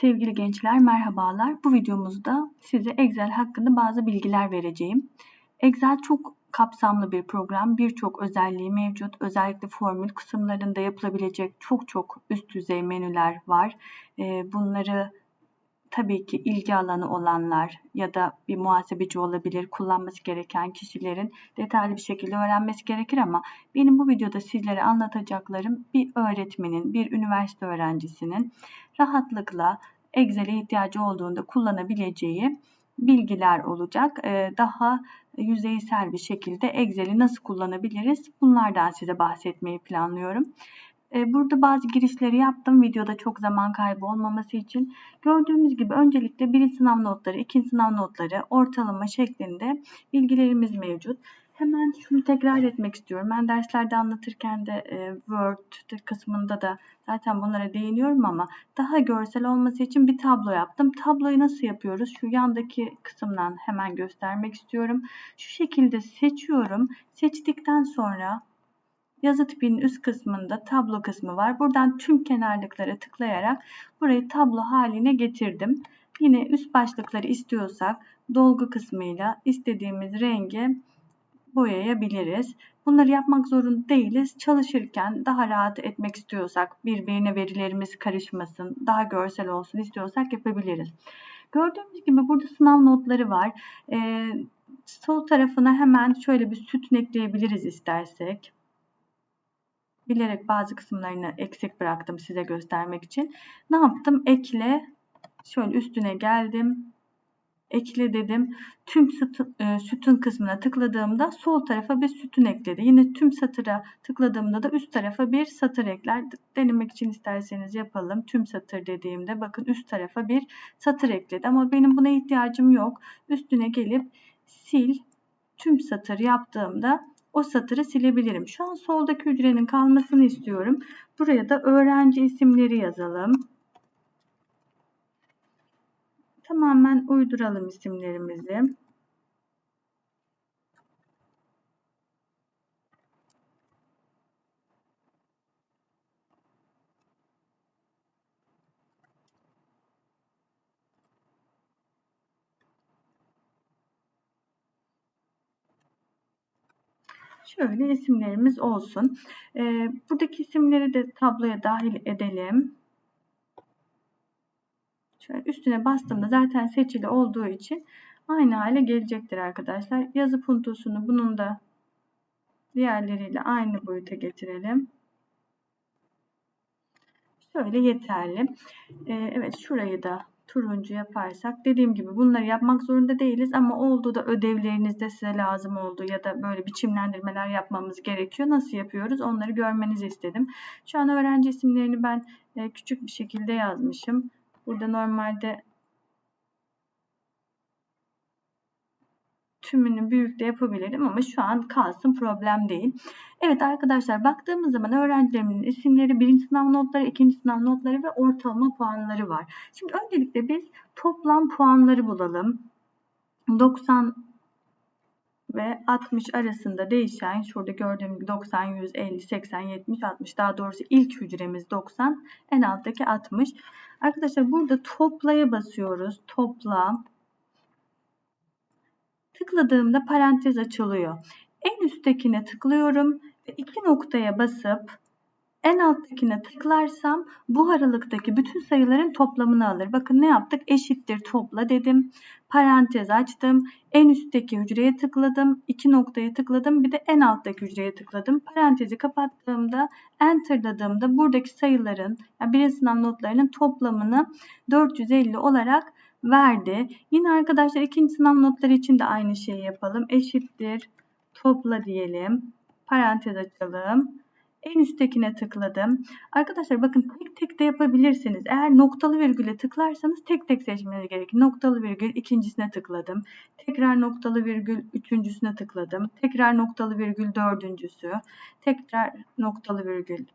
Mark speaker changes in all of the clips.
Speaker 1: Sevgili gençler merhabalar. Bu videomuzda size Excel hakkında bazı bilgiler vereceğim. Excel çok kapsamlı bir program. Birçok özelliği mevcut. Özellikle formül kısımlarında yapılabilecek çok çok üst düzey menüler var. Ee, bunları tabii ki ilgi alanı olanlar ya da bir muhasebeci olabilir, kullanması gereken kişilerin detaylı bir şekilde öğrenmesi gerekir ama benim bu videoda sizlere anlatacaklarım bir öğretmenin, bir üniversite öğrencisinin rahatlıkla Excel'e ihtiyacı olduğunda kullanabileceği bilgiler olacak. Ee, daha yüzeysel bir şekilde Excel'i nasıl kullanabiliriz? Bunlardan size bahsetmeyi planlıyorum. Ee, burada bazı girişleri yaptım. Videoda çok zaman kaybı olmaması için. Gördüğümüz gibi öncelikle birinci sınav notları, ikinci sınav notları, ortalama şeklinde bilgilerimiz mevcut. Hemen şunu tekrar etmek istiyorum. Ben derslerde anlatırken de e, Word kısmında da zaten bunlara değiniyorum ama daha görsel olması için bir tablo yaptım. Tabloyu nasıl yapıyoruz? Şu yandaki kısımdan hemen göstermek istiyorum. Şu şekilde seçiyorum. Seçtikten sonra yazı tipinin üst kısmında tablo kısmı var. Buradan tüm kenarlıklara tıklayarak burayı tablo haline getirdim. Yine üst başlıkları istiyorsak dolgu kısmıyla istediğimiz rengi boyayabiliriz. Bunları yapmak zorunda değiliz. Çalışırken daha rahat etmek istiyorsak, birbirine verilerimiz karışmasın, daha görsel olsun istiyorsak yapabiliriz. Gördüğümüz gibi burada sınav notları var. Ee, sol tarafına hemen şöyle bir sütun ekleyebiliriz istersek. Bilerek bazı kısımlarını eksik bıraktım size göstermek için. Ne yaptım? Ekle. Şöyle üstüne geldim ekle dedim. Tüm sütun, e, kısmına tıkladığımda sol tarafa bir sütun ekledi. Yine tüm satıra tıkladığımda da üst tarafa bir satır ekler. Denemek için isterseniz yapalım. Tüm satır dediğimde bakın üst tarafa bir satır ekledi. Ama benim buna ihtiyacım yok. Üstüne gelip sil tüm satır yaptığımda o satırı silebilirim. Şu an soldaki hücrenin kalmasını istiyorum. Buraya da öğrenci isimleri yazalım. Tamamen uyduralım isimlerimizi. Şöyle isimlerimiz olsun. Ee, buradaki isimleri de tabloya dahil edelim. Şöyle üstüne bastığımda zaten seçili olduğu için aynı hale gelecektir arkadaşlar. Yazı puntosunu bunun da diğerleriyle aynı boyuta getirelim. Şöyle yeterli. Ee, evet şurayı da turuncu yaparsak dediğim gibi bunları yapmak zorunda değiliz ama olduğu da ödevlerinizde size lazım oldu ya da böyle biçimlendirmeler yapmamız gerekiyor. Nasıl yapıyoruz onları görmenizi istedim. Şu an öğrenci isimlerini ben e, küçük bir şekilde yazmışım. Burada normalde tümünü büyük yapabilirim ama şu an kalsın problem değil. Evet arkadaşlar baktığımız zaman öğrencilerimin isimleri birinci sınav notları, ikinci sınav notları ve ortalama puanları var. Şimdi öncelikle biz toplam puanları bulalım. 90 ve 60 arasında değişen şurada gördüğüm gibi 90, 100, 50, 80, 70, 60 daha doğrusu ilk hücremiz 90 en alttaki 60. Arkadaşlar burada toplaya basıyoruz. Topla. Tıkladığımda parantez açılıyor. En üsttekine tıklıyorum ve iki noktaya basıp en alttakine tıklarsam bu aralıktaki bütün sayıların toplamını alır. Bakın ne yaptık? Eşittir topla dedim. Parantez açtım. En üstteki hücreye tıkladım. iki noktaya tıkladım. Bir de en alttaki hücreye tıkladım. Parantezi kapattığımda enterladığımda buradaki sayıların yani birinci sınav notlarının toplamını 450 olarak verdi. Yine arkadaşlar ikinci sınav notları için de aynı şeyi yapalım. Eşittir topla diyelim. Parantez açalım. En üsttekine tıkladım. Arkadaşlar bakın tek tek de yapabilirsiniz. Eğer noktalı virgüle tıklarsanız tek tek seçmeniz gerekir. Noktalı virgül ikincisine tıkladım. Tekrar noktalı virgül üçüncüsüne tıkladım. Tekrar noktalı virgül dördüncüsü. Tekrar noktalı virgül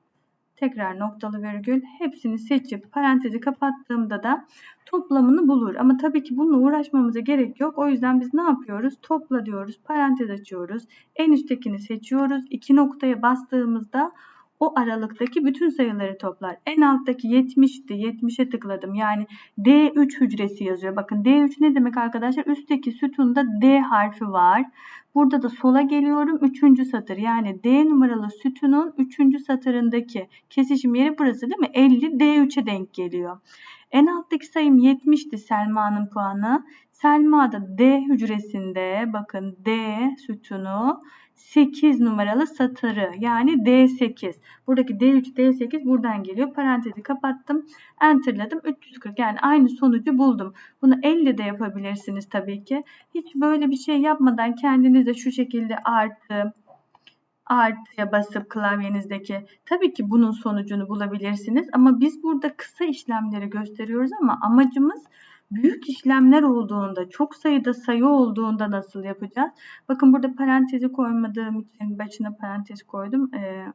Speaker 1: tekrar noktalı virgül hepsini seçip parantezi kapattığımda da toplamını bulur. Ama tabii ki bununla uğraşmamıza gerek yok. O yüzden biz ne yapıyoruz? Topla diyoruz. Parantez açıyoruz. En üsttekini seçiyoruz. İki noktaya bastığımızda o aralıktaki bütün sayıları toplar. En alttaki 70'ti. 70'e tıkladım. Yani D3 hücresi yazıyor. Bakın D3 ne demek arkadaşlar? Üstteki sütunda D harfi var. Burada da sola geliyorum. 3. satır. Yani D numaralı sütunun 3. satırındaki kesişim yeri burası değil mi? 50 D3'e denk geliyor. En alttaki sayım 70'ti Selma'nın puanı. Selma da D hücresinde bakın D sütunu 8 numaralı satırı yani D8. Buradaki D3, D8 buradan geliyor. Parantezi kapattım. Enter'ladım. 340 yani aynı sonucu buldum. Bunu 50 de yapabilirsiniz tabii ki. Hiç böyle bir şey yapmadan kendiniz de şu şekilde artı, artıya basıp klavyenizdeki tabii ki bunun sonucunu bulabilirsiniz ama biz burada kısa işlemleri gösteriyoruz ama amacımız büyük işlemler olduğunda, çok sayıda sayı olduğunda nasıl yapacağız? Bakın burada parantezi koymadığım için başına parantez koydum. Ee,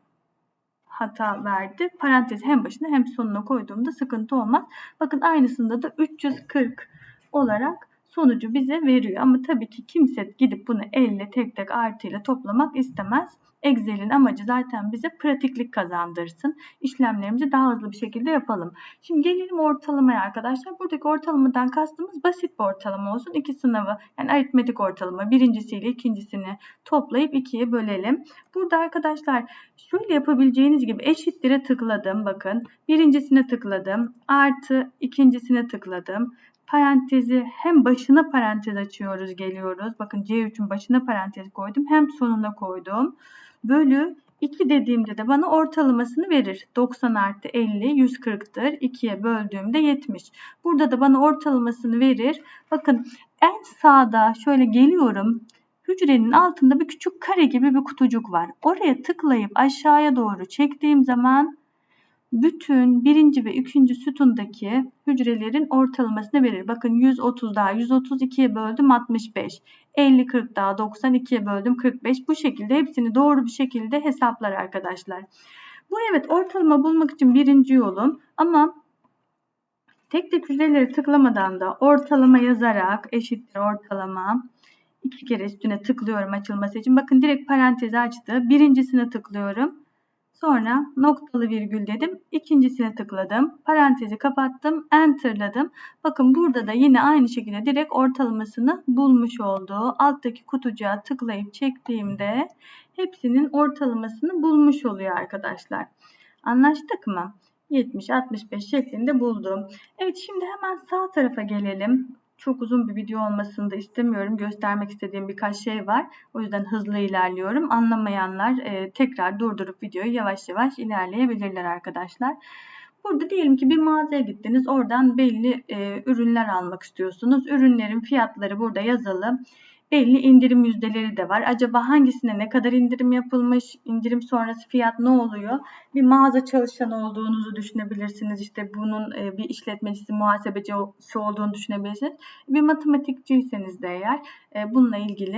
Speaker 1: hata verdi. Parantez hem başına hem sonuna koyduğumda sıkıntı olmaz. Bakın aynısında da 340 olarak sonucu bize veriyor. Ama tabii ki kimse gidip bunu elle tek tek artıyla toplamak istemez. Excel'in amacı zaten bize pratiklik kazandırsın. İşlemlerimizi daha hızlı bir şekilde yapalım. Şimdi gelelim ortalamaya arkadaşlar. Buradaki ortalamadan kastımız basit bir ortalama olsun. İki sınavı yani aritmetik ortalama birincisiyle ikincisini toplayıp ikiye bölelim. Burada arkadaşlar şöyle yapabileceğiniz gibi eşitlere tıkladım. Bakın birincisine tıkladım. Artı ikincisine tıkladım parantezi hem başına parantez açıyoruz geliyoruz. Bakın C3'ün başına parantez koydum hem sonuna koydum bölü 2 dediğimde de bana ortalamasını verir. 90 artı 50 140'tır. 2'ye böldüğümde 70. Burada da bana ortalamasını verir. Bakın en sağda şöyle geliyorum. Hücrenin altında bir küçük kare gibi bir kutucuk var. Oraya tıklayıp aşağıya doğru çektiğim zaman bütün birinci ve ikinci sütundaki hücrelerin ortalamasını verir. Bakın 130 daha 132'ye böldüm 65. 50 40 daha 92'ye böldüm 45. Bu şekilde hepsini doğru bir şekilde hesaplar arkadaşlar. Bu evet ortalama bulmak için birinci yolum ama tek tek hücreleri tıklamadan da ortalama yazarak eşittir ortalama iki kere üstüne tıklıyorum açılması için. Bakın direkt parantezi açtı. Birincisine tıklıyorum. Sonra noktalı virgül dedim. İkincisine tıkladım. Parantezi kapattım. Enter'ladım. Bakın burada da yine aynı şekilde direkt ortalamasını bulmuş olduğu alttaki kutucuğa tıklayıp çektiğimde hepsinin ortalamasını bulmuş oluyor arkadaşlar. Anlaştık mı? 70-65 şeklinde buldum. Evet şimdi hemen sağ tarafa gelelim. Çok uzun bir video olmasını da istemiyorum. Göstermek istediğim birkaç şey var. O yüzden hızlı ilerliyorum. Anlamayanlar e, tekrar durdurup videoyu yavaş yavaş ilerleyebilirler arkadaşlar. Burada diyelim ki bir mağazaya gittiniz. Oradan belli e, ürünler almak istiyorsunuz. Ürünlerin fiyatları burada yazılı belli indirim yüzdeleri de var. Acaba hangisine ne kadar indirim yapılmış, indirim sonrası fiyat ne oluyor? Bir mağaza çalışanı olduğunuzu düşünebilirsiniz. İşte bunun e, bir işletmecisi, muhasebecisi olduğunu düşünebilirsiniz. Bir matematikçiyseniz de eğer e, bununla ilgili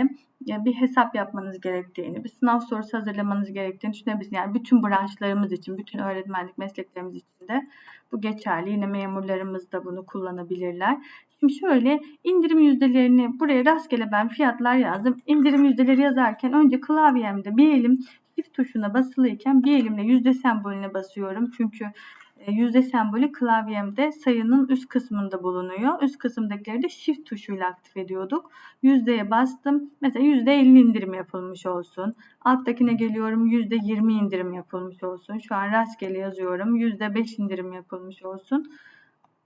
Speaker 1: e, bir hesap yapmanız gerektiğini, bir sınav sorusu hazırlamanız gerektiğini düşünebilirsiniz. Yani bütün branşlarımız için, bütün öğretmenlik mesleklerimiz için de bu geçerli. Yine memurlarımız da bunu kullanabilirler. Şimdi şöyle indirim yüzdelerini buraya rastgele ben fiyatlar yazdım. İndirim yüzdeleri yazarken önce klavyemde bir elim shift tuşuna basılıyken bir elimle yüzde sembolüne basıyorum. Çünkü e, yüzde sembolü klavyemde sayının üst kısmında bulunuyor. Üst kısımdakileri de shift tuşuyla aktif ediyorduk. Yüzdeye bastım. Mesela yüzde 50 indirim yapılmış olsun. Alttakine geliyorum yüzde 20 indirim yapılmış olsun. Şu an rastgele yazıyorum. Yüzde 5 indirim yapılmış olsun.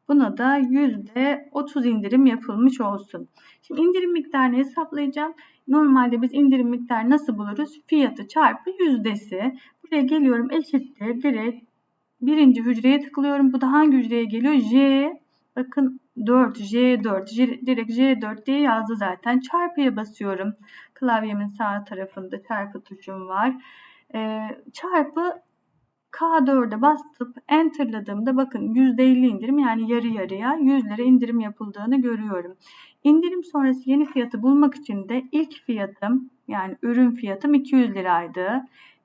Speaker 1: Buna da %30 indirim yapılmış olsun. Şimdi indirim miktarını hesaplayacağım. Normalde biz indirim miktarı nasıl buluruz? Fiyatı çarpı yüzdesi. Buraya geliyorum eşittir. Direkt birinci hücreye tıklıyorum. Bu da hangi hücreye geliyor? J. Bakın 4, J4. J, direkt J4 diye yazdı zaten. Çarpıya basıyorum. Klavyemin sağ tarafında çarpı tuşum var. Ee, çarpı K4'e bastıp enterladığımda bakın %50 indirim yani yarı yarıya 100 lira indirim yapıldığını görüyorum. İndirim sonrası yeni fiyatı bulmak için de ilk fiyatım yani ürün fiyatım 200 liraydı.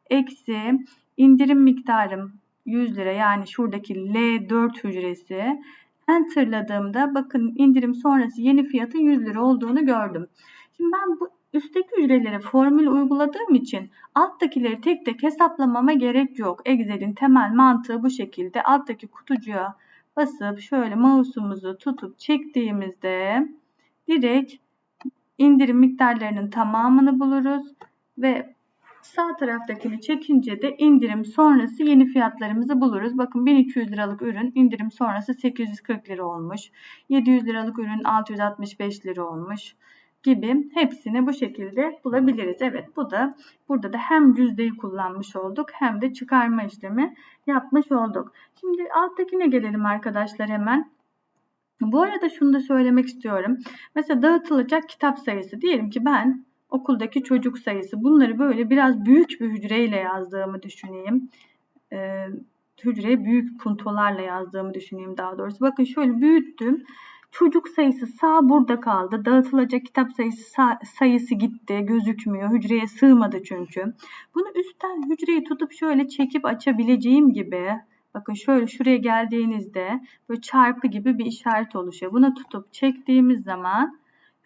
Speaker 1: Eksi indirim miktarım 100 lira yani şuradaki L4 hücresi. Enterladığımda bakın indirim sonrası yeni fiyatın 100 lira olduğunu gördüm. Şimdi ben bu üstteki hücrelere formül uyguladığım için alttakileri tek tek hesaplamama gerek yok. Excel'in temel mantığı bu şekilde. Alttaki kutucuğa basıp şöyle mouse'umuzu tutup çektiğimizde direkt indirim miktarlarının tamamını buluruz ve sağ taraftakini çekince de indirim sonrası yeni fiyatlarımızı buluruz. Bakın 1200 liralık ürün indirim sonrası 840 lira olmuş. 700 liralık ürün 665 lira olmuş gibi hepsini bu şekilde bulabiliriz. Evet bu da burada da hem yüzdeyi kullanmış olduk hem de çıkarma işlemi yapmış olduk. Şimdi alttakine gelelim arkadaşlar hemen. Bu arada şunu da söylemek istiyorum. Mesela dağıtılacak kitap sayısı. Diyelim ki ben okuldaki çocuk sayısı. Bunları böyle biraz büyük bir hücreyle yazdığımı düşüneyim. Ee, hücreye büyük puntolarla yazdığımı düşüneyim daha doğrusu. Bakın şöyle büyüttüm. Çocuk sayısı sağ burada kaldı. Dağıtılacak kitap sayısı sayısı gitti. Gözükmüyor. Hücreye sığmadı çünkü. Bunu üstten hücreyi tutup şöyle çekip açabileceğim gibi Bakın şöyle şuraya geldiğinizde böyle çarpı gibi bir işaret oluşuyor. Bunu tutup çektiğimiz zaman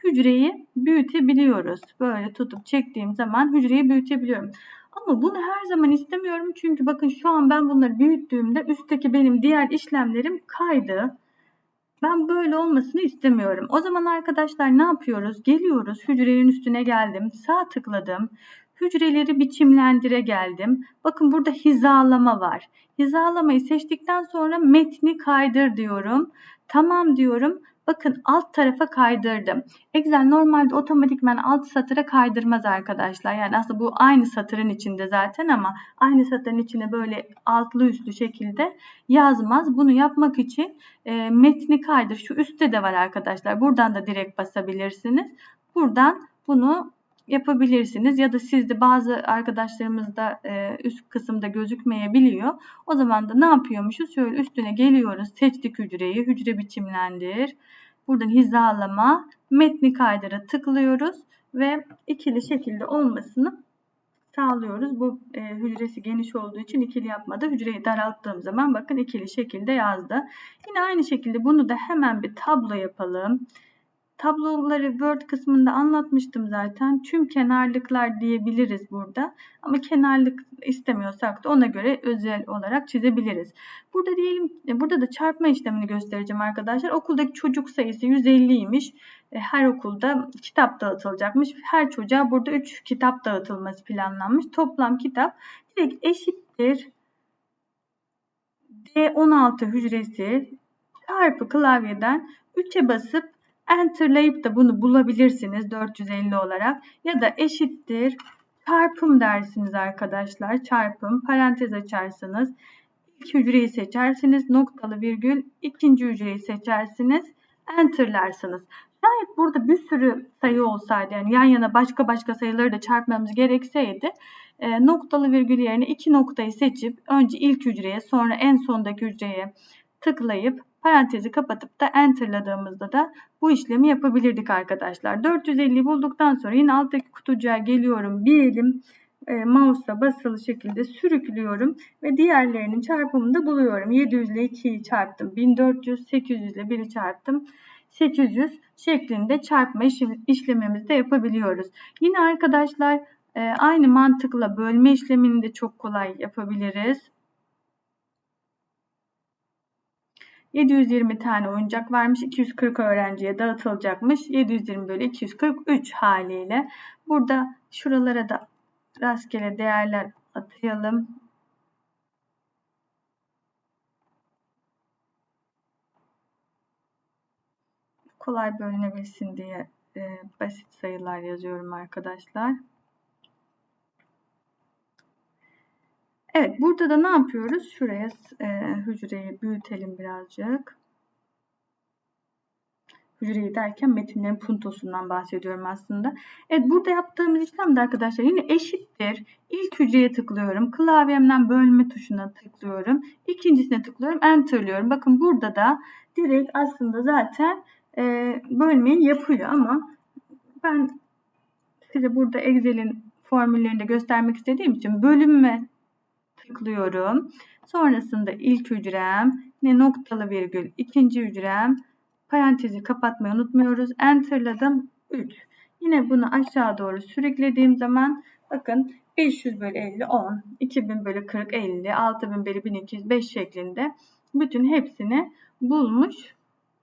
Speaker 1: hücreyi büyütebiliyoruz. Böyle tutup çektiğim zaman hücreyi büyütebiliyorum. Ama bunu her zaman istemiyorum. Çünkü bakın şu an ben bunları büyüttüğümde üstteki benim diğer işlemlerim kaydı. Ben böyle olmasını istemiyorum. O zaman arkadaşlar ne yapıyoruz? Geliyoruz hücrenin üstüne geldim. Sağ tıkladım. Hücreleri biçimlendire geldim. Bakın burada hizalama var. Hizalamayı seçtikten sonra metni kaydır diyorum. Tamam diyorum. Bakın alt tarafa kaydırdım. Excel normalde otomatikman alt satıra kaydırmaz arkadaşlar. Yani aslında bu aynı satırın içinde zaten ama aynı satırın içine böyle altlı üstlü şekilde yazmaz. Bunu yapmak için e, metni kaydır. Şu üstte de var arkadaşlar. Buradan da direkt basabilirsiniz. Buradan bunu yapabilirsiniz ya da sizde bazı arkadaşlarımız da e, üst kısımda gözükmeyebiliyor. O zaman da ne yapıyormuşuz? Şöyle üstüne geliyoruz. Seçtik hücreyi. Hücre biçimlendir. Buradan hizalama, metni kaydıra tıklıyoruz ve ikili şekilde olmasını sağlıyoruz. Bu e, hücresi geniş olduğu için ikili yapmadı. Hücreyi daralttığım zaman bakın ikili şekilde yazdı. Yine aynı şekilde bunu da hemen bir tablo yapalım. Tabloları Word kısmında anlatmıştım zaten. Tüm kenarlıklar diyebiliriz burada. Ama kenarlık istemiyorsak da ona göre özel olarak çizebiliriz. Burada diyelim burada da çarpma işlemini göstereceğim arkadaşlar. Okuldaki çocuk sayısı 150'ymiş. E, her okulda kitap dağıtılacakmış. Her çocuğa burada 3 kitap dağıtılması planlanmış. Toplam kitap direkt eşittir. D16 hücresi çarpı klavyeden 3'e basıp Enter'layıp da bunu bulabilirsiniz 450 olarak ya da eşittir çarpım dersiniz arkadaşlar. Çarpım parantez açarsınız. İlk hücreyi seçersiniz. Noktalı virgül ikinci hücreyi seçersiniz. Enter'larsınız. Şayet burada bir sürü sayı olsaydı yani yan yana başka başka sayıları da çarpmamız gerekseydi e, noktalı virgül yerine iki noktayı seçip önce ilk hücreye sonra en sondaki hücreye tıklayıp parantezi kapatıp da enterladığımızda da bu işlemi yapabilirdik arkadaşlar. 450 bulduktan sonra yine alttaki kutucuğa geliyorum. Bir elim e, mouse'la basılı şekilde sürüklüyorum ve diğerlerinin çarpımını da buluyorum. 700 ile 2'yi çarptım. 1400, 800 ile 1'i çarptım. 800 şeklinde çarpma işlemimizi de yapabiliyoruz. Yine arkadaşlar e, aynı mantıkla bölme işlemini de çok kolay yapabiliriz. 720 tane oyuncak varmış. 240 öğrenciye dağıtılacakmış. 720 bölü 243 haliyle. Burada şuralara da rastgele değerler atayalım. Kolay bölünebilsin diye e, basit sayılar yazıyorum arkadaşlar. Evet burada da ne yapıyoruz? Şuraya e, hücreyi büyütelim birazcık. Hücreyi derken metinlerin puntosundan bahsediyorum aslında. Evet burada yaptığımız işlem de arkadaşlar yine eşittir. İlk hücreye tıklıyorum. Klavyemden bölme tuşuna tıklıyorum. İkincisine tıklıyorum. Enter'lıyorum. Bakın burada da direkt aslında zaten e, bölmeyi yapıyor ama ben size burada Excel'in formüllerini de göstermek istediğim için bölünme tıklıyorum. Sonrasında ilk hücrem, ne noktalı virgül, ikinci hücrem, parantezi kapatmayı unutmuyoruz. Enter'ladım 3. Yine bunu aşağı doğru sürüklediğim zaman bakın 500 bölü 50 10, 2000 bölü 40 50, 6000 bölü 1205 şeklinde bütün hepsini bulmuş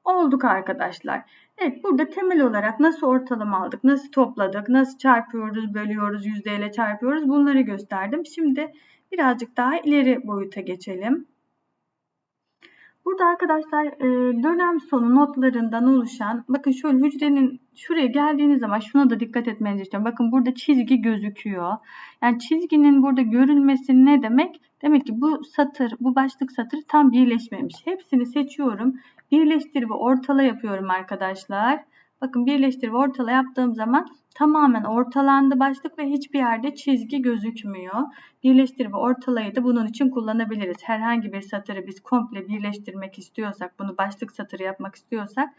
Speaker 1: olduk arkadaşlar. Evet burada temel olarak nasıl ortalama aldık, nasıl topladık, nasıl çarpıyoruz, bölüyoruz, yüzdeyle çarpıyoruz bunları gösterdim. Şimdi birazcık daha ileri boyuta geçelim. Burada arkadaşlar e, dönem sonu notlarından oluşan bakın şöyle hücrenin şuraya geldiğiniz zaman şuna da dikkat etmenizi istiyorum. Bakın burada çizgi gözüküyor. Yani çizginin burada görülmesi ne demek? Demek ki bu satır, bu başlık satır tam birleşmemiş. Hepsini seçiyorum. Birleştir ve ortala yapıyorum arkadaşlar. Bakın birleştir ve ortala yaptığım zaman tamamen ortalandı başlık ve hiçbir yerde çizgi gözükmüyor. Birleştir ve ortalayı da bunun için kullanabiliriz. Herhangi bir satırı biz komple birleştirmek istiyorsak, bunu başlık satırı yapmak istiyorsak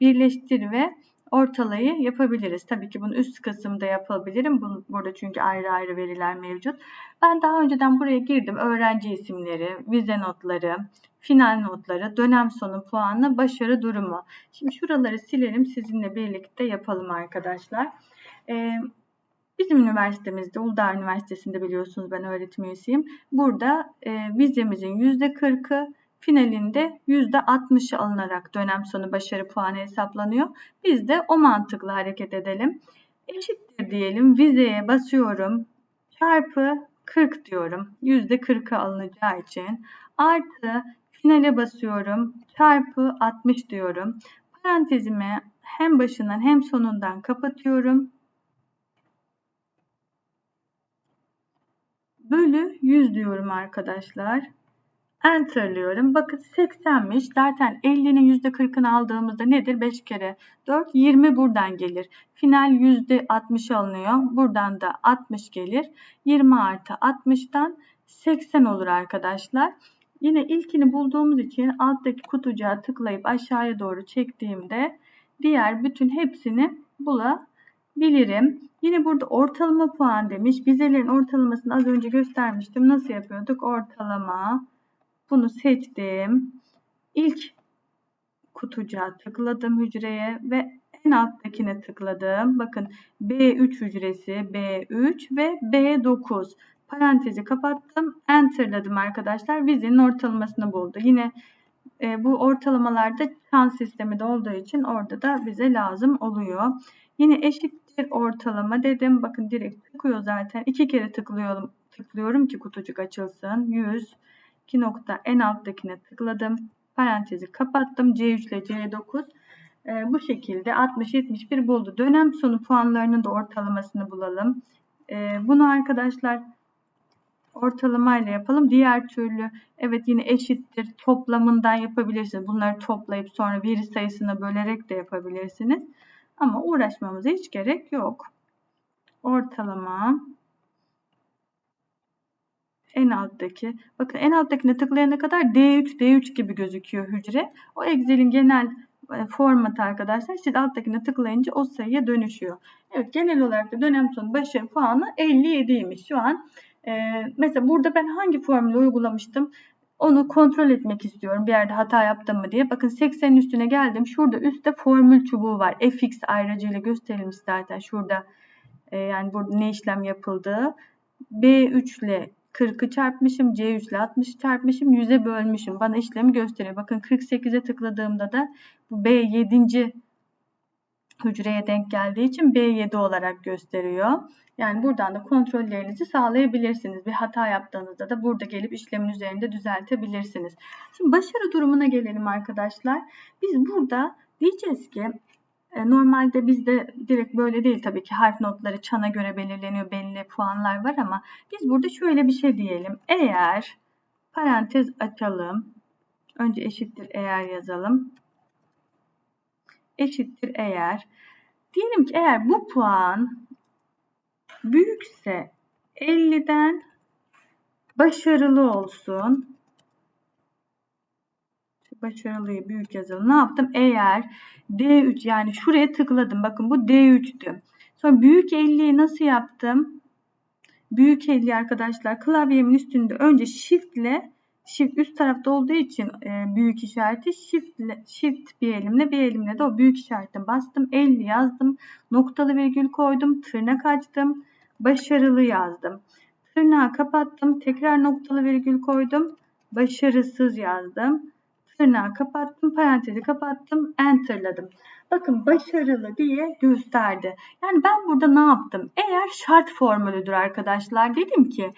Speaker 1: birleştir ve ortalayı yapabiliriz. Tabii ki bunu üst kısımda yapabilirim. Burada çünkü ayrı ayrı veriler mevcut. Ben daha önceden buraya girdim. Öğrenci isimleri, vize notları, final notları, dönem sonu puanı, başarı durumu. Şimdi şuraları silelim. Sizinle birlikte yapalım arkadaşlar. Ee, bizim üniversitemizde, Uludağ Üniversitesi'nde biliyorsunuz ben öğretim üyesiyim. Burada e, vizemizin %40'ı finalinde %60'ı alınarak dönem sonu başarı puanı hesaplanıyor. Biz de o mantıkla hareket edelim. Eşittir diyelim. Vizeye basıyorum. Çarpı 40 diyorum. %40'ı alınacağı için. Artı finale basıyorum. Çarpı 60 diyorum. Parantezimi hem başından hem sonundan kapatıyorum. Bölü 100 diyorum arkadaşlar. Enter'lıyorum. Bakın 80'miş. Zaten 50'nin %40'ını aldığımızda nedir? 5 kere 4, 20 buradan gelir. Final %60 alınıyor. Buradan da 60 gelir. 20 artı 60'tan 80 olur arkadaşlar. Yine ilkini bulduğumuz için alttaki kutucuğa tıklayıp aşağıya doğru çektiğimde diğer bütün hepsini bulabilirim. Yine burada ortalama puan demiş. Vizelerin ortalamasını az önce göstermiştim. Nasıl yapıyorduk? Ortalama bunu seçtim. İlk kutucuğa tıkladım hücreye ve en alttakine tıkladım. Bakın B3 hücresi, B3 ve B9. Parantezi kapattım. Enter'ladım arkadaşlar. Vizenin ortalamasını buldu. Yine e, bu ortalamalarda şans sistemi de olduğu için orada da bize lazım oluyor. Yine eşittir ortalama dedim. Bakın direkt tıkıyor zaten. İki kere tıklıyorum, tıklıyorum ki kutucuk açılsın. 100 2 nokta en alttakine tıkladım. Parantezi kapattım. C3 ile C9 e, bu şekilde 60-71 buldu. Dönem sonu puanlarının da ortalamasını bulalım. E, bunu arkadaşlar ortalamayla yapalım. Diğer türlü evet yine eşittir toplamından yapabilirsiniz. Bunları toplayıp sonra veri sayısına bölerek de yapabilirsiniz. Ama uğraşmamıza hiç gerek yok. Ortalama en alttaki. Bakın en alttakine tıklayana kadar D3, D3 gibi gözüküyor hücre. O Excel'in genel e, formatı arkadaşlar. Siz alttakine tıklayınca o sayıya dönüşüyor. Evet genel olarak da dönem sonu başarı puanı 57'ymiş şu an. Ee, mesela burada ben hangi formülü uygulamıştım? Onu kontrol etmek istiyorum. Bir yerde hata yaptım mı diye. Bakın 80'in üstüne geldim. Şurada üstte formül çubuğu var. fx ayracıyla gösterilmiş zaten şurada. E, yani burada ne işlem yapıldığı. B3 ile 40'ı çarpmışım. C3 ile 60'ı çarpmışım. 100'e bölmüşüm. Bana işlemi gösteriyor. Bakın 48'e tıkladığımda da bu B7. hücreye denk geldiği için B7 olarak gösteriyor. Yani buradan da kontrollerinizi sağlayabilirsiniz. Bir hata yaptığınızda da burada gelip işlemin üzerinde düzeltebilirsiniz. Şimdi başarı durumuna gelelim arkadaşlar. Biz burada diyeceğiz ki e, normalde bizde direkt böyle değil tabii ki harf notları çana göre belirleniyor belli puanlar var ama biz burada şöyle bir şey diyelim. Eğer parantez açalım. Önce eşittir eğer yazalım. Eşittir eğer. Diyelim ki eğer bu puan büyükse 50'den başarılı olsun başarılıyı büyük yazalım. Ne yaptım? Eğer D3 yani şuraya tıkladım. Bakın bu D3'tü. Sonra büyük 50'yi nasıl yaptım? Büyük 50 arkadaşlar klavyemin üstünde önce shift ile shift üst tarafta olduğu için e, büyük işareti shift, shift bir elimle bir elimle de o büyük işarete bastım. 50 yazdım. Noktalı virgül koydum. Tırnak açtım. Başarılı yazdım. Tırnağı kapattım. Tekrar noktalı virgül koydum. Başarısız yazdım. Tırnağı kapattım. Parantezi kapattım. Enter'ladım. Bakın başarılı diye gösterdi. Yani ben burada ne yaptım? Eğer şart formülüdür arkadaşlar. Dedim ki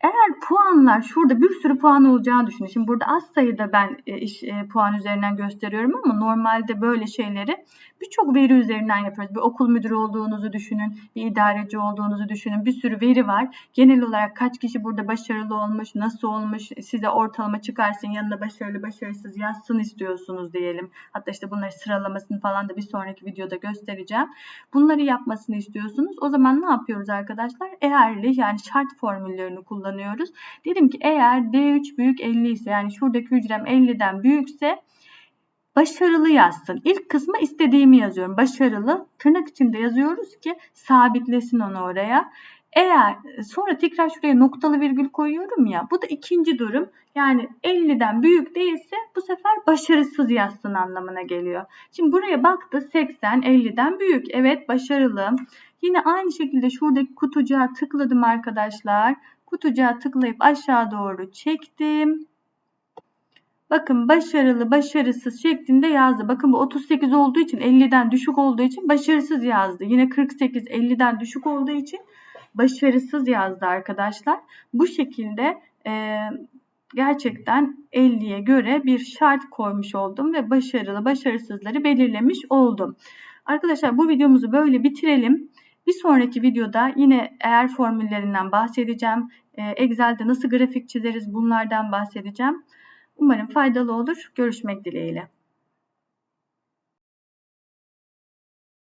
Speaker 1: eğer puanlar şurada bir sürü puan olacağını düşünün. Şimdi burada az sayıda ben e, iş, e, puan üzerinden gösteriyorum ama normalde böyle şeyleri birçok veri üzerinden yapıyoruz. Bir okul müdürü olduğunuzu düşünün, bir idareci olduğunuzu düşünün. Bir sürü veri var. Genel olarak kaç kişi burada başarılı olmuş, nasıl olmuş, size ortalama çıkarsın, yanına başarılı, başarısız yazsın istiyorsunuz diyelim. Hatta işte bunları sıralamasını falan da bir sonraki videoda göstereceğim. Bunları yapmasını istiyorsunuz. O zaman ne yapıyoruz arkadaşlar? Eğerli yani şart formüllerini kullanıyoruz kullanıyoruz. Dedim ki eğer D3 büyük 50 ise yani şuradaki hücrem 50'den büyükse başarılı yazsın. İlk kısmı istediğimi yazıyorum. Başarılı tırnak içinde yazıyoruz ki sabitlesin onu oraya. Eğer sonra tekrar şuraya noktalı virgül koyuyorum ya bu da ikinci durum. Yani 50'den büyük değilse bu sefer başarısız yazsın anlamına geliyor. Şimdi buraya baktı 80 50'den büyük. Evet başarılı. Yine aynı şekilde şuradaki kutucuğa tıkladım arkadaşlar. Kutucuğa tıklayıp aşağı doğru çektim. Bakın başarılı, başarısız şeklinde yazdı. Bakın bu 38 olduğu için 50'den düşük olduğu için başarısız yazdı. Yine 48 50'den düşük olduğu için başarısız yazdı arkadaşlar. Bu şekilde e, gerçekten 50'ye göre bir şart koymuş oldum ve başarılı, başarısızları belirlemiş oldum. Arkadaşlar bu videomuzu böyle bitirelim. Bir sonraki videoda yine eğer formüllerinden bahsedeceğim. Ee, Excel'de nasıl grafik çizeriz bunlardan bahsedeceğim. Umarım faydalı olur. Görüşmek dileğiyle.